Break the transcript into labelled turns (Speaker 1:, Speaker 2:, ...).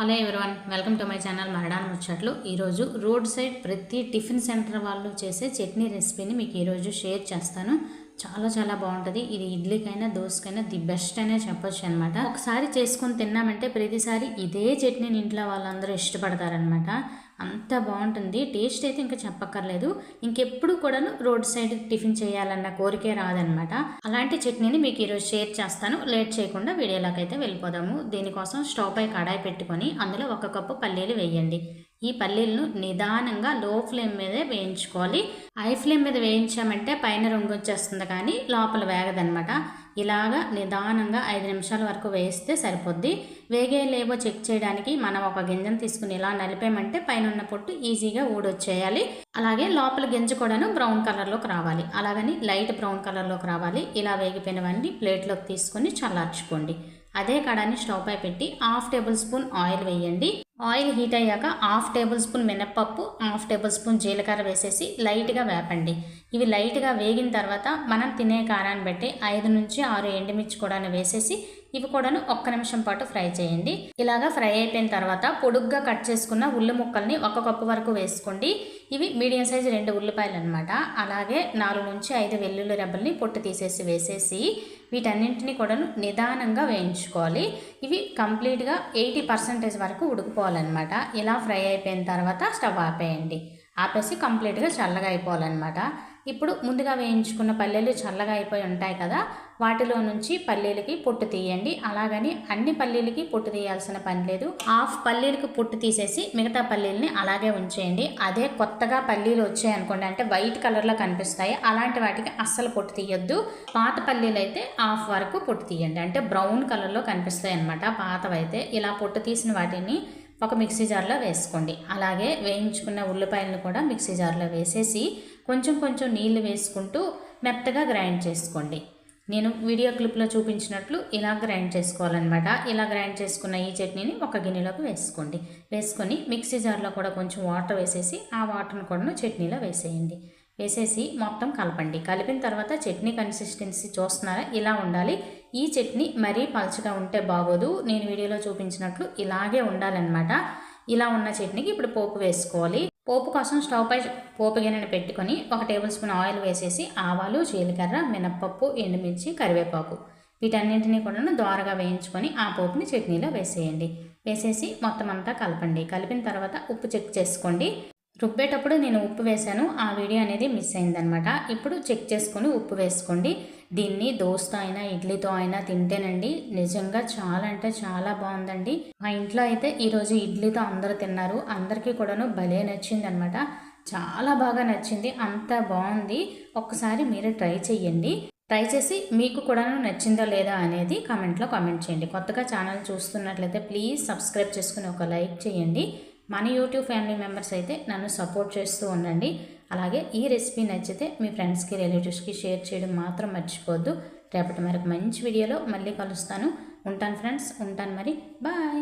Speaker 1: Hello everyone welcome to my channel మరడాన్ ముచ్చట్లు ఈరోజు road side ప్రతి టిఫిన్ సెంటర్ వాళ్ళు చేసే చట్నీ రెసిపీని మీకు ఈరోజు షేర్ చేస్తాను. చాలా చాలా బాగుంటుంది. ఇది ఇడ్లీకైనా దోశకైనా ది బెస్ట్ అనే చెప్పొచ్చు అనమాట ఒకసారి చేసుకొని తిన్నామంటే ప్రతిసారి ఇదే చట్నీని ఇంట్లో వాళ్ళందరూ ఇష్టపడతారనమాట అంత బాగుంటుంది. టేస్ట్ అయితే ఇంకా చెప్పక్కర్లేదు. ఇంకెప్పుడు కూడాను రోడ్ సైడ్ టిఫిన్ చేయాలన్న కోరికే రాదనమాట అలాంటి చట్నీని మీకు ఈరోజు షేర్ చేస్తాను. లేట్ చేయకుండా వీడియోలోకి అయితే వెళ్ళిపోదాము. దీనికోసం స్టవ్ పై కడాయి పెట్టుకొని అందులో ఒక కప్పు పల్లీలు వేయండి. ఈ పల్లీలను నిదానంగా లో ఫ్లేమ్ మీదే వేయించుకోవాలి. హై ఫ్లేమ్ మీద వేయించామంటే పైన రంగు వచ్చేస్తుంది కానీ లోపల వేగదనమాట ఇలాగా నిదానంగా ఐదు నిమిషాల వరకు వేస్తే సరిపోద్ది. వేగే లేవో చెక్ చేయడానికి మనం ఒక గింజను తీసుకుని ఇలా నలిపామంటే పైన ఉన్న పొట్టు ఈజీగా ఊడొచ్చేయాలి. అలాగే లోపల గింజ కూడాను బ్రౌన్ కలర్లోకి రావాలి. అలాగని లైట్ బ్రౌన్ కలర్లోకి రావాలి. ఇలా వేగిపోయినవన్నీ ప్లేట్లోకి తీసుకొని చల్లార్చుకోండి. అదే కడాన్ని స్టవ్ పై పెట్టి హాఫ్ టేబుల్ స్పూన్ ఆయిల్ వేయండి. ఆయిల్ హీట్ అయ్యాక హాఫ్ టేబుల్ స్పూన్ మినప్పప్పు హాఫ్ టేబుల్ స్పూన్ జీలకర్ర వేసేసి లైట్గా వేపండి. ఇవి లైట్గా వేగిన తర్వాత మనం తినే కారాన్ని బట్టి ఐదు నుంచి ఆరు ఎండుమిర్చి కూడా వేసేసి ఇవి కూడాను ఒక్క నిమిషం పాటు ఫ్రై చేయండి. ఇలాగా ఫ్రై అయిపోయిన తర్వాత పొడుగ్గా కట్ చేసుకున్న ఉల్లి ముక్కల్ని ఒక కప్పు వరకు వేసుకోండి. ఇవి మీడియం సైజు రెండు ఉల్లిపాయలు అనమాట అలాగే నాలుగు నుంచి ఐదు వెల్లుల్లి రెబ్బల్ని పొట్టు తీసేసి వేసేసి వీటన్నింటినీ కూడాను నిదానంగా వేయించుకోవాలి. ఇవి కంప్లీట్గా ఎయిటీ పర్సెంటేజ్ వరకు ఉడికిపోవాలన్నమాట. ఇలా ఫ్రై అయిపోయిన తర్వాత స్టవ్ ఆపేయండి. ఆపేసి కంప్లీట్గా చల్లగా అయిపోవాలన్నమాట. ఇప్పుడు ముందుగా వేయించుకున్న పల్లెలు చల్లగా అయిపోయి ఉంటాయి కదా వాటిలో నుంచి పల్లీలకి పొట్టు తీయండి. అలాగని అన్ని పల్లీలకి పొట్టు తీయాల్సిన పని లేదు. హాఫ్ పల్లీలకి పొట్టు తీసేసి మిగతా పల్లీలని అలాగే ఉంచేయండి. అదే కొత్తగా పల్లీలు వచ్చాయి అనుకోండి అంటే వైట్ కలర్లో కనిపిస్తాయి అలాంటి వాటికి అస్సలు పొట్టు తీయొద్దు. పాత పల్లీలు అయితే హాఫ్ వరకు పొట్టు తీయండి. అంటే బ్రౌన్ కలర్లో కనిపిస్తాయి అనమాట పాతవైతే. ఇలా పొట్టు తీసిన వాటిని ఒక మిక్సీ జార్లో వేసుకోండి. అలాగే వేయించుకున్న ఉల్లిపాయలను కూడా మిక్సీ జార్లో వేసేసి కొంచెం కొంచెం నీళ్ళు వేసుకుంటూ మెత్తగా గ్రైండ్ చేసుకోండి. నేను వీడియో క్లిప్లో చూపించినట్లు ఇలా గ్రైండ్ చేసుకోవాలన్నమాట. ఇలా గ్రైండ్ చేసుకున్న ఈ చట్నీని ఒక గిన్నెలోకి వేసుకోండి. వేసుకొని మిక్సీ జార్లో కూడా కొంచెం వాటర్ వేసేసి ఆ వాటర్ని కూడా చట్నీలో వేసేయండి. వేసేసి మొత్తం కలపండి. కలిపిన తర్వాత చట్నీ కన్సిస్టెన్సీ చూస్తున్నారా? ఇలా ఉండాలి. ఈ చట్నీ మరీ పలచగా ఉంటే బాగోదు. నేను వీడియోలో చూపించినట్లు ఇలాగే ఉండాలన్నమాట. ఇలా ఉన్న చట్నీకి ఇప్పుడు పోపు వేసుకోవాలి. పోపు కోసం స్టవ్ పై పోపు గిన్నెను పెట్టుకొని ఒక టేబుల్ స్పూన్ ఆయిల్ వేసేసి ఆవాలు జీలకర్ర మినప్పప్పు ఎండుమిర్చి కరివేపాకు. వీటన్నింటినీ కూడా దోరగా వేయించుకొని ఆ పోపుని చట్నీలో వేసేయండి. వేసేసి మొత్తం అంతా కలపండి. కలిపిన తర్వాత ఉప్పు చెక్ చేసుకోండి. రుబ్బేటప్పుడు నేను ఉప్పు వేశాను. ఆ వీడియో అనేది మిస్ అయిందనమాట. ఇప్పుడు చెక్ చేసుకొని ఉప్పు వేసుకోండి. దీన్ని దోస్త అయినా ఇడ్లీతో అయినా తింటేనండి. నిజంగా చాలా అంటే చాలా బాగుందండి. మా ఇంట్లో అయితే ఈరోజు ఇడ్లీతో అందరూ తిన్నారు. అందరికీ కూడాను భలే నచ్చింది అనమాట చాలా బాగా నచ్చింది. అంత బాగుంది. ఒక్కసారి మీరు ట్రై చేయండి ట్రై చేసి మీకు కూడా నచ్చిందా లేదా అనేది కామెంట్లో కామెంట్ చేయండి. కొత్తగా ఛానల్ చూస్తున్నట్లయితే ప్లీజ్ సబ్స్క్రైబ్ చేసుకుని ఒక లైక్ చేయండి. మన యూట్యూబ్ ఫ్యామిలీ మెంబర్స్ అయితే నన్ను సపోర్ట్ చేస్తూ ఉండండి. అలాగే ఈ రెసిపీ నచ్చితే మీ ఫ్రెండ్స్కి రిలేటివ్స్కి షేర్ చేయడం మాత్రం మర్చిపోద్దు రేపటి మరొక మంచి వీడియోలో మళ్ళీ కలుస్తాను. ఉంటాను ఫ్రెండ్స్ ఉంటాను మరి. బాయ్